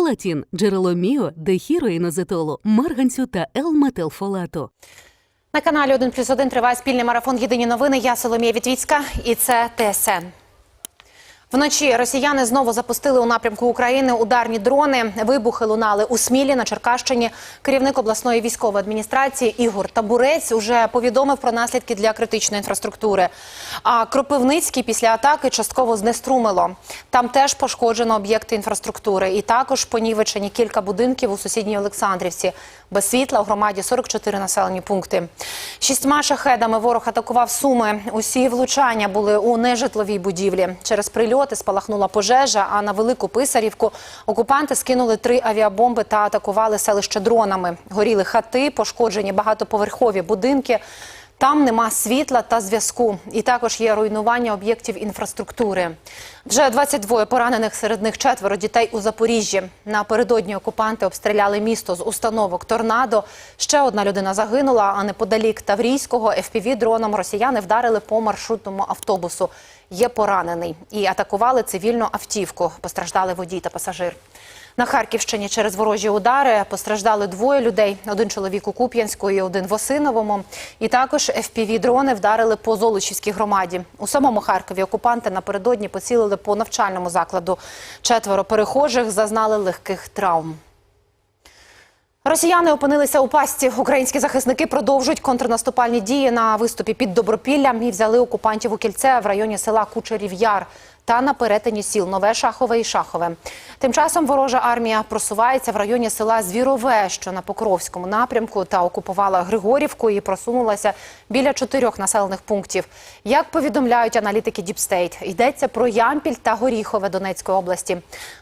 Фолатін – джерело міо, дехіроїнозетолу, марганцю та Л-метилфолату. На каналі 1 плюс 1 триває спільний марафон Єдині новини. Я Соломія Вітвіцька і це ТСН. Вночі росіяни знову запустили у напрямку України ударні дрони. Вибухи лунали у Смілі на Черкащині. Керівник обласної військової адміністрації Ігор Табурець уже повідомив про наслідки для критичної інфраструктури. А Кропивницький після атаки частково знеструмило. Там теж пошкоджено об'єкти інфраструктури. І також понівечені кілька будинків у сусідній Олександрівці. Без світла у громаді 44 населені пункти. Шістьма шахедами ворог атакував Суми. Усі влучання були у нежитловій будівлі. Через прильоти спалахнула пожежа, а на Велику Писарівку окупанти скинули три авіабомби та атакували селище дронами. Горіли хати, пошкоджені багатоповерхові будинки. Там нема світла та зв'язку. І також є руйнування об'єктів інфраструктури. Вже 22 поранених, серед них четверо дітей у Запоріжжі. Напередодні окупанти обстріляли місто з установок «Торнадо». Ще одна людина загинула, а неподалік Таврійського FPV-дроном росіяни вдарили по маршрутному автобусу. Є поранений. І атакували цивільну автівку. Постраждали водій та пасажир. На Харківщині через ворожі удари постраждали двоє людей: один чоловік у Куп'янську і один в Осиновому. І також FPV-дрони вдарили по Золочівській громаді. У самому Харкові окупанти напередодні поцілили по навчальному закладу. Четверо перехожих зазнали легких травм. Росіяни опинилися у пасті. Українські захисники продовжують контрнаступальні дії на виступі під Добропіллям і взяли окупантів у кільце в районі села Кучерів Яр та на перетині сіл Нове Шахове і Шахове. Тим часом ворожа армія просувається в районі села Звірове, що на Покровському напрямку, та окупувала Григорівку і просунулася біля чотирьох населених пунктів. Як повідомляють аналітики Діпстейт, йдеться про Ямпіль та Горіхове Донецької області,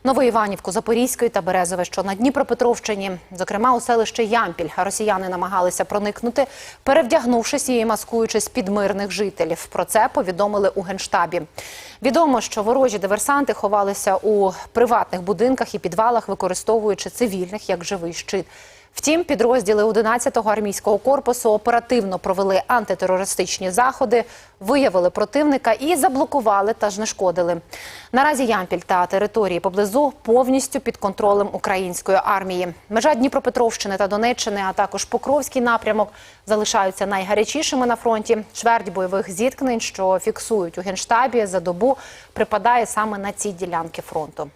Новоіванівку, Запорізької та Березове, що на Дніпропетровщині. Зокрема, у селище Ямпіль росіяни намагалися проникнути, перевдягнувшись і маскуючись під мирних жителів. Про це повідомили у генштабі. Відомо, що ворожі диверсанти ховалися у приватних будинках і підвалах, використовуючи цивільних як живий щит. Втім, підрозділи 11-го армійського корпусу оперативно провели антитерористичні заходи, виявили противника і заблокували та знешкодили. Наразі Ямпіль та території поблизу повністю під контролем української армії. Межа Дніпропетровщини та Донеччини, а також Покровський напрямок залишаються найгарячішими на фронті. Чверть бойових зіткнень, що фіксують у генштабі за добу, припадає саме на ці ділянки фронту.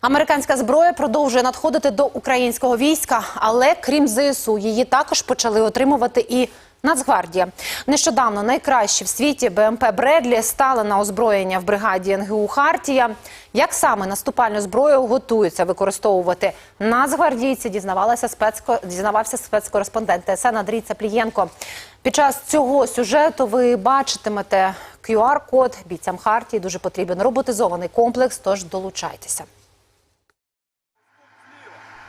Американська зброя продовжує надходити до українського війська, але крім ЗСУ, її також почали отримувати і Нацгвардія. Нещодавно найкращі в світі БМП Бредлі стали на озброєння в бригаді НГУ Хартія. Як саме наступальну зброю готуються використовувати нацгвардійці, дізнавалася спецко... дізнавався спецкореспондент ТСН Андрій Цаплієнко. Під час цього сюжету ви бачитимете QR-код бійцям Хартії. Дуже потрібен роботизований комплекс. Тож долучайтеся.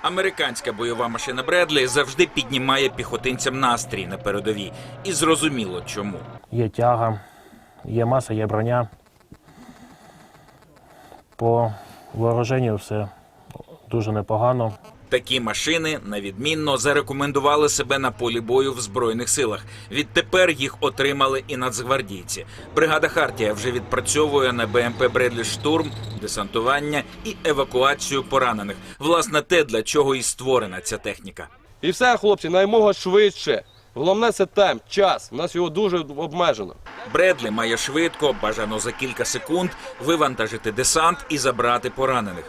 Американська бойова машина Бредлі завжди піднімає піхотинцям настрій на передовій. І зрозуміло чому. Є тяга, є маса, є броня. По вооруженню все дуже непогано. Такі машини невідмінно зарекомендували себе на полі бою в збройних силах. Відтепер їх отримали і нацгвардійці. Бригада Хартія вже відпрацьовує на БМП Бредлі штурм, десантування і евакуацію поранених. Власне, те, для чого і створена ця техніка. І все, хлопці, наймога швидше. Головне це темп, час. У нас його дуже обмежено. Бредлі має швидко, бажано за кілька секунд, вивантажити десант і забрати поранених.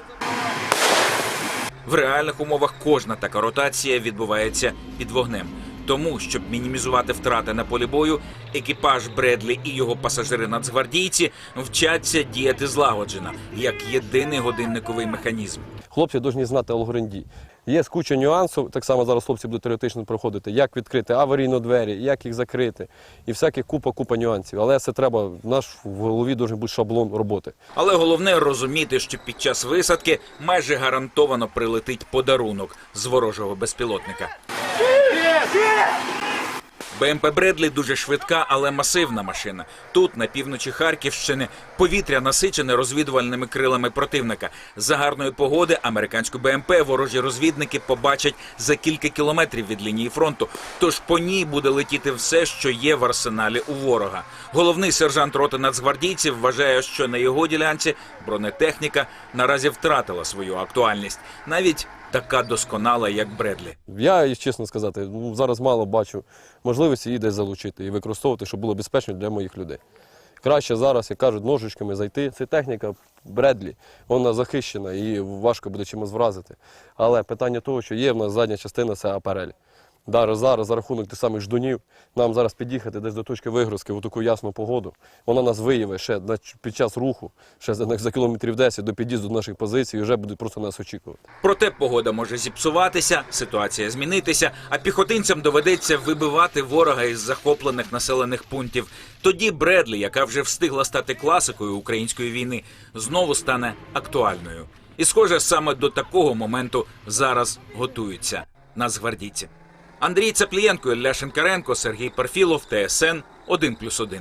В реальних умовах кожна така ротація відбувається під вогнем. Тому, щоб мінімізувати втрати на полі бою, екіпаж Бредлі і його пасажири-нацгвардійці вчаться діяти злагоджено, як єдиний годинниковий механізм. Хлопці повинні знати алгоритм дій. Є куча нюансів, так само зараз хлопці будуть теоретично проходити, як відкрити аварійно двері, як їх закрити. І всяке купа-купа нюансів. Але це треба, в наш в голові має бути шаблон роботи. Але головне розуміти, що під час висадки майже гарантовано прилетить подарунок з ворожого безпілотника. БМП Бредлі дуже швидка, але масивна машина. Тут, на півночі Харківщини, повітря насичене розвідувальними крилами противника. За гарної погоди американську БМП ворожі розвідники побачать за кілька кілометрів від лінії фронту. Тож по ній буде летіти все, що є в арсеналі у ворога. Головний сержант роти нацгвардійців вважає, що на його ділянці бронетехніка наразі втратила свою актуальність, навіть така досконала, як Бредлі. Я, чесно сказати, ну, зараз мало бачу можливості її десь залучити і використовувати, щоб було безпечно для моїх людей. Краще зараз, як кажуть, ножичками зайти. Це техніка Бредлі, вона захищена і важко буде чимось вразити. Але питання того, що є в нас задня частина, це апарель. Зараз, зараз за рахунок тих самих ждунів, нам зараз під'їхати десь до точки вигрузки в таку ясну погоду. Вона нас виявить ще під час руху, ще за, за кілометрів 10 до під'їзду наших позицій, і вже будуть просто нас очікувати. Проте погода може зіпсуватися, ситуація змінитися, а піхотинцям доведеться вибивати ворога із захоплених населених пунктів. Тоді Бредлі, яка вже встигла стати класикою української війни, знову стане актуальною. І, схоже, саме до такого моменту зараз готуються нацгвардійці. Андрій Цаплієнко, Ілля Шенкаренко, Сергій Парфілов, ТСН 1+,1.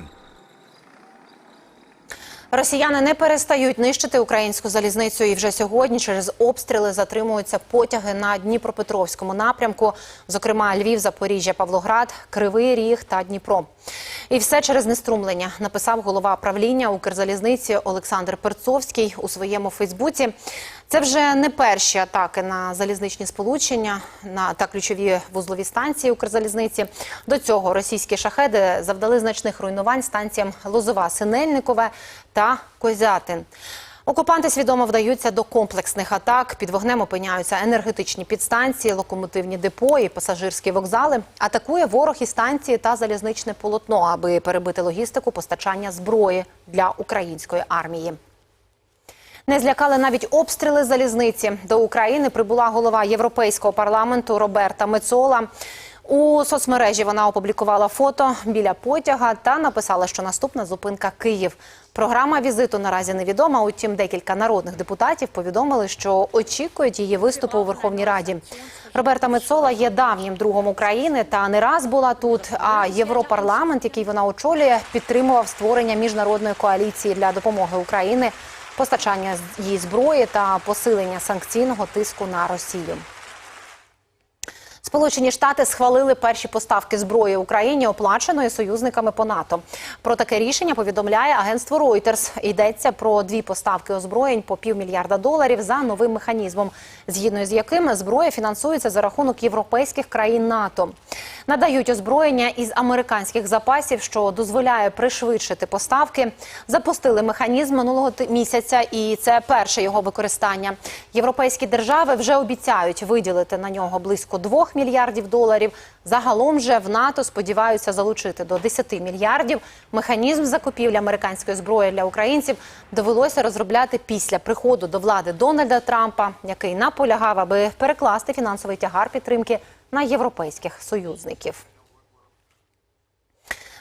Росіяни не перестають нищити українську залізницю, і вже сьогодні через обстріли затримуються потяги на Дніпропетровському напрямку, зокрема Львів, Запоріжжя, Павлоград, Кривий Ріг та Дніпро. І все через неструмлення, написав голова правління Укрзалізниці Олександр Перцовський у своєму Фейсбуці. Це вже не перші атаки на залізничні сполучення на та ключові вузлові станції Укрзалізниці. До цього російські шахеди завдали значних руйнувань станціям Лозова, Синельникове та Козятин. Окупанти свідомо вдаються до комплексних атак. Під вогнем опиняються енергетичні підстанції, локомотивні депо і пасажирські вокзали. Атакує ворог і станції та залізничне полотно, аби перебити логістику постачання зброї для української армії. Не злякали навіть обстріли залізниці. До України прибула голова Європейського парламенту Роберта Мецола. У соцмережі вона опублікувала фото біля потяга та написала, що наступна зупинка Київ. Програма візиту наразі невідома. Утім, декілька народних депутатів повідомили, що очікують її виступу у Верховній Раді. Роберта Мецола є давнім другом України та не раз була тут. А Європарламент, який вона очолює, підтримував створення міжнародної коаліції для допомоги Україні, постачання її зброї та посилення санкційного тиску на Росію. Сполучені Штати схвалили перші поставки зброї Україні, оплаченої союзниками по НАТО. Про таке рішення повідомляє агентство Reuters. Йдеться про дві поставки озброєнь по півмільярда доларів за новим механізмом, згідно з яким зброя фінансується за рахунок європейських країн НАТО. Надають озброєння із американських запасів, що дозволяє пришвидшити поставки. Запустили механізм минулого місяця, і це перше його використання. Європейські держави вже обіцяють виділити на нього близько 2 мільярдів доларів. Загалом же в НАТО сподіваються залучити до 10 мільярдів. Механізм закупівлі американської зброї для українців довелося розробляти після приходу до влади Дональда Трампа, який наполягав, аби перекласти фінансовий тягар підтримки на європейських союзників.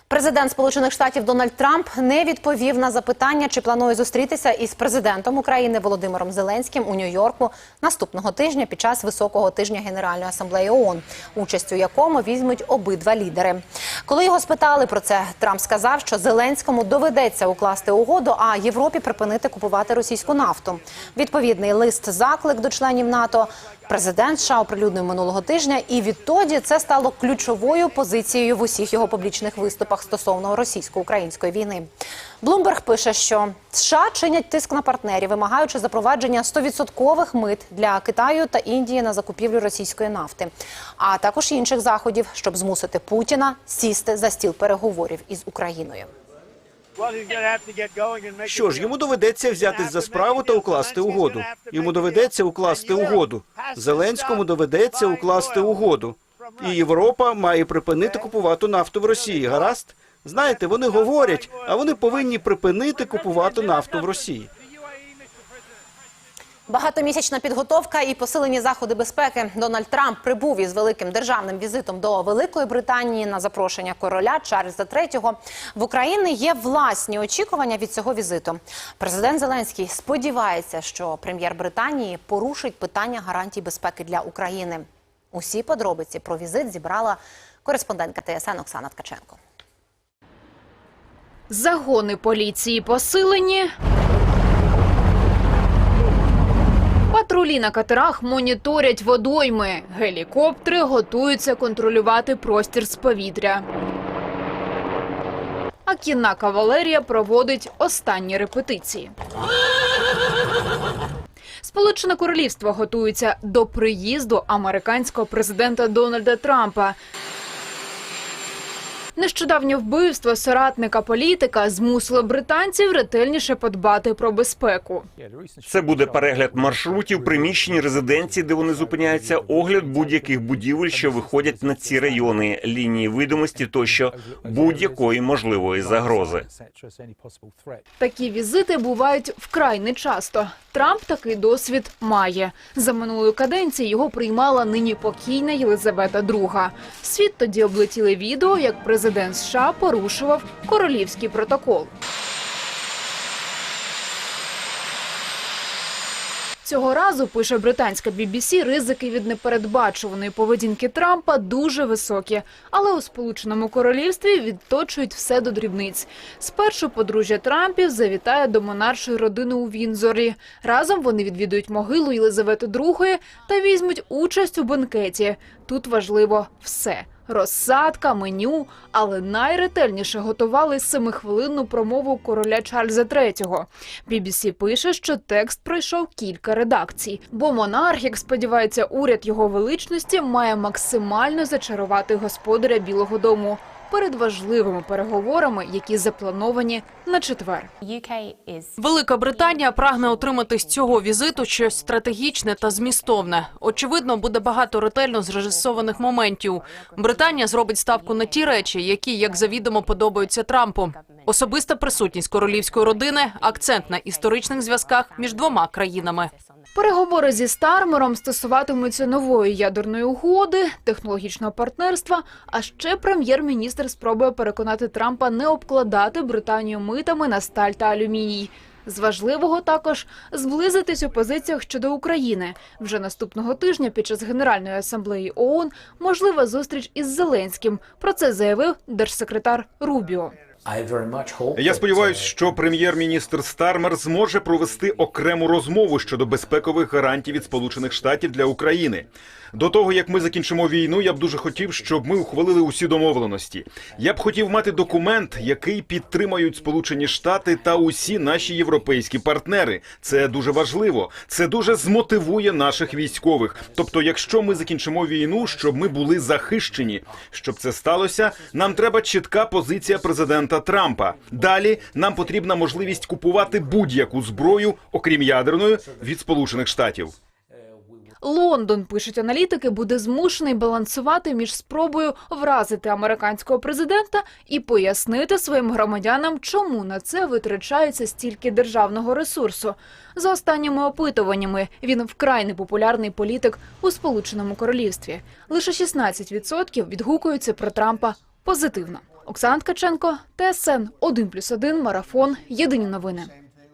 Президент Сполучених Штатів Дональд Трамп не відповів на запитання, чи планує зустрітися із президентом України Володимиром Зеленським у Нью-Йорку наступного тижня під час високого тижня Генеральної асамблеї ООН, участь у якому візьмуть обидва лідери. Коли його спитали про це, Трамп сказав, що Зеленському доведеться укласти угоду, а Європі припинити купувати російську нафту. Відповідний лист заклик до членів НАТО президент США оприлюднив минулого тижня, і відтоді це стало ключовою позицією в усіх його публічних виступах стосовно російсько-української війни. Блумберг пише, що США чинять тиск на партнерів, вимагаючи запровадження 100% мит для Китаю та Індії на закупівлю російської нафти, а також інших заходів, щоб змусити Путіна сісти за стіл переговорів із Україною. Що ж, йому доведеться взятись за справу та укласти угоду. Йому доведеться укласти угоду. Зеленському доведеться укласти угоду. І Європа має припинити купувати нафту в Росії. Гаразд? Знаєте, вони говорять, а вони повинні припинити купувати нафту в Росії. Багатомісячна підготовка і посилені заходи безпеки. Дональд Трамп прибув із великим державним візитом до Великої Британії на запрошення короля Чарльза III. В Україні є власні очікування від цього візиту. Президент Зеленський сподівається, що прем'єр Британії порушить питання гарантій безпеки для України. Усі подробиці про візит зібрала Кореспондентка ТСН Оксана Ткаченко. Загони поліції посилені. Патрулі на катерах моніторять водойми. Гелікоптери готуються контролювати простір з повітря. А кінна кавалерія проводить останні репетиції. Сполучене Королівство готується до приїзду американського президента Дональда Трампа. Нещодавнє вбивство соратника політика змусило британців ретельніше подбати про безпеку. Це буде перегляд маршрутів, приміщень, резиденцій, де вони зупиняються, огляд будь-яких будівель, що виходять на ці райони, лінії видимості тощо будь-якої можливої загрози. Такі візити бувають вкрай нечасто. Трамп такий досвід має. За минулої каденції його приймала нині покійна Єлизавета II. Світ тоді облетіли відео, як президент США порушував королівський протокол. Цього разу, пише британська BBC, ризики від непередбачуваної поведінки Трампа дуже високі. Але у Сполученому Королівстві відточують все до дрібниць. Спершу подружжя Трампів завітає до монаршої родини у Вінзорі. Разом вони відвідують могилу Єлизавети II та візьмуть участь у бенкеті. Тут важливо все. Розсадка, меню, але найретельніше готували семихвилинну промову короля Чарльза III. BBC пише, що текст пройшов кілька редакцій, бо монарх, як сподівається уряд його величності, має максимально зачарувати господаря Білого Дому перед важливими переговорами, які заплановані на четвер. Велика Британія прагне отримати з цього візиту щось стратегічне та змістовне. Очевидно, буде багато ретельно зрежисованих моментів. Британія зробить ставку на ті речі, які, як завідомо, подобаються Трампу. Особиста присутність королівської родини, акцент на історичних зв'язках між двома країнами. Переговори зі Стармером стосуватимуться нової ядерної угоди, технологічного партнерства. А ще прем'єр-міністр спробує переконати Трампа не обкладати Британію митами на сталь та алюміній. З важливого також зблизитись у позиціях щодо України. Вже наступного тижня під час Генеральної асамблеї ООН можлива зустріч із Зеленським. Про це заявив держсекретар Рубіо. Я сподіваюся, що прем'єр-міністр Стармер зможе провести окрему розмову щодо безпекових гарантій від Сполучених Штатів для України. До того як ми закінчимо війну, я б дуже хотів, щоб ми ухвалили усі домовленості. Я б хотів мати документ, який підтримають Сполучені Штати та усі наші європейські партнери. Це дуже важливо. Це дуже змотивує наших військових. Тобто, якщо ми закінчимо війну, щоб ми були захищені. Щоб це сталося, нам треба чітка позиція президента Трампа. Далі нам потрібна можливість купувати будь-яку зброю, окрім ядерної, від Сполучених Штатів. Лондон, пишуть аналітики, буде змушений балансувати між спробою вразити американського президента і пояснити своїм громадянам, чому на це витрачається стільки державного ресурсу. За останніми опитуваннями він вкрай непопулярний політик у Сполученому Королівстві. Лише 16% відгукуються про Трампа позитивно. Оксана Ткаченко, ТСН 1+,1, Марафон. Єдині новини.